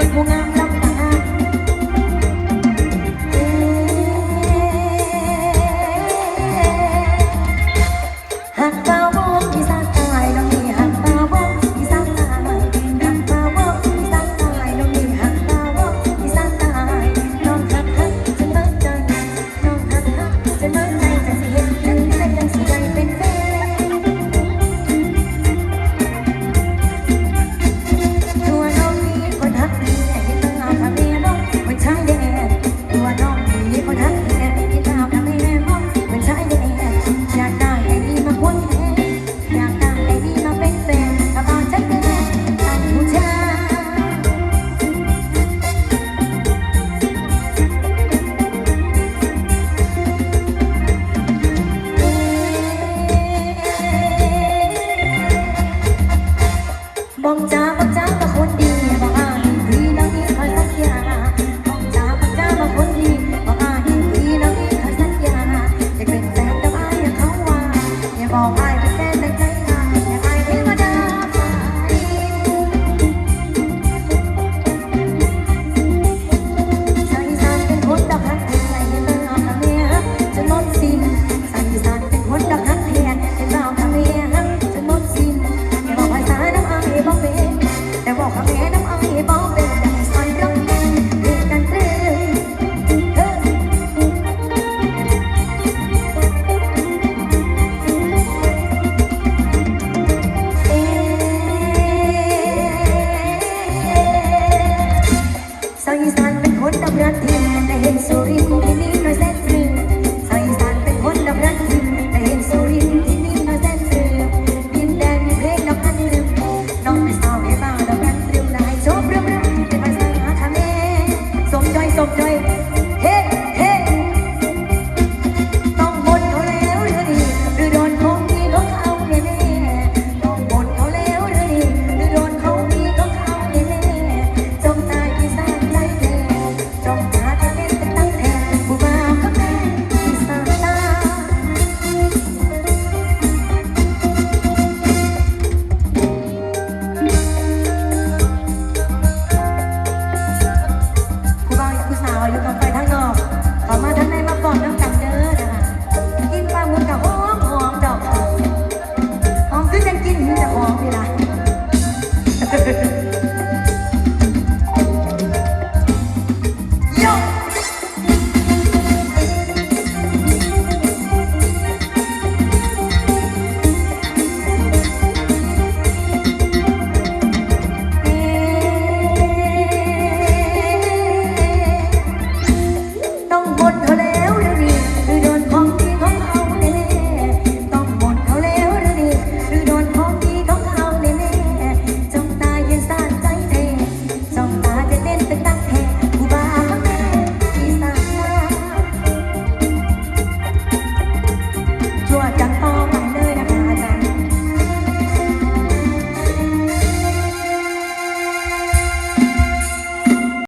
เป็นผู้งามลำตาหาก บองจ้าบองจ้าบอกาวอีสานเป็นคนดำเนินทิม